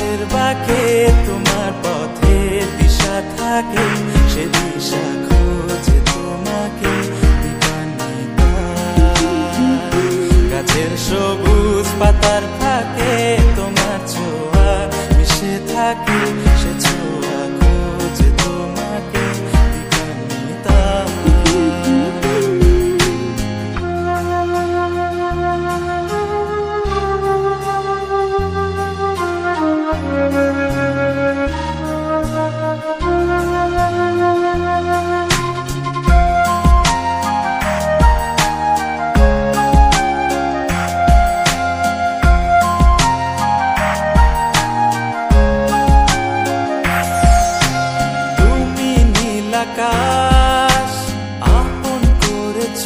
পথের বাঁকে তোমার পথে দিশা থাকে, সে দিশা খোঁজে তোমাকে গাছের সবুজ পাতার থাকে তোমার ছোঁয়া মিশে থাকে আকাশ আপন করেছ।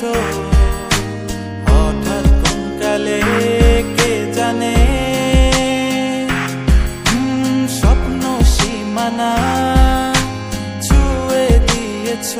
হঠাৎ কোন কালে কে জানে? স্বপ্ন সীমানা ছুঁয়ে দিয়েছ।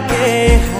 para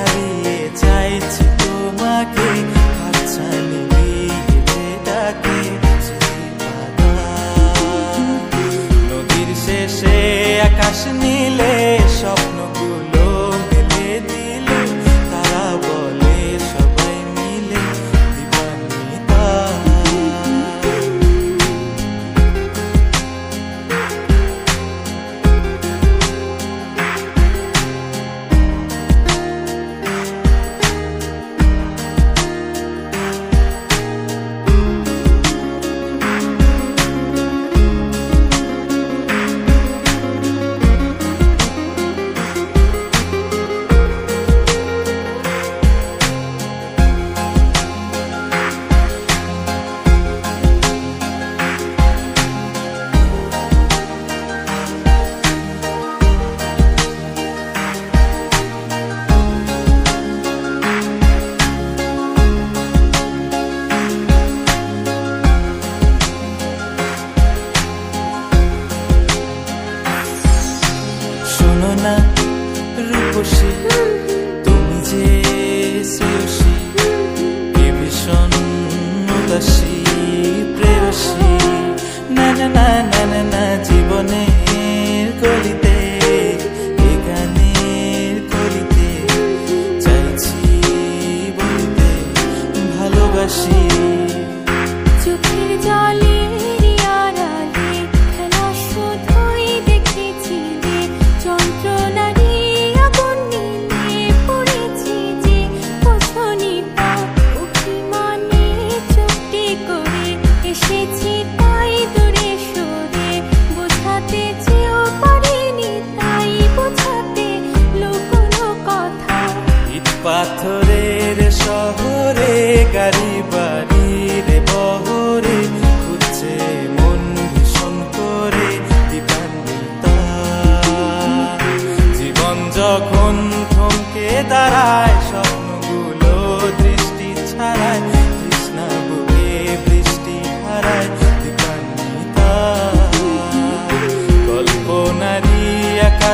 da China.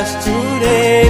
আকাশ জুড়ে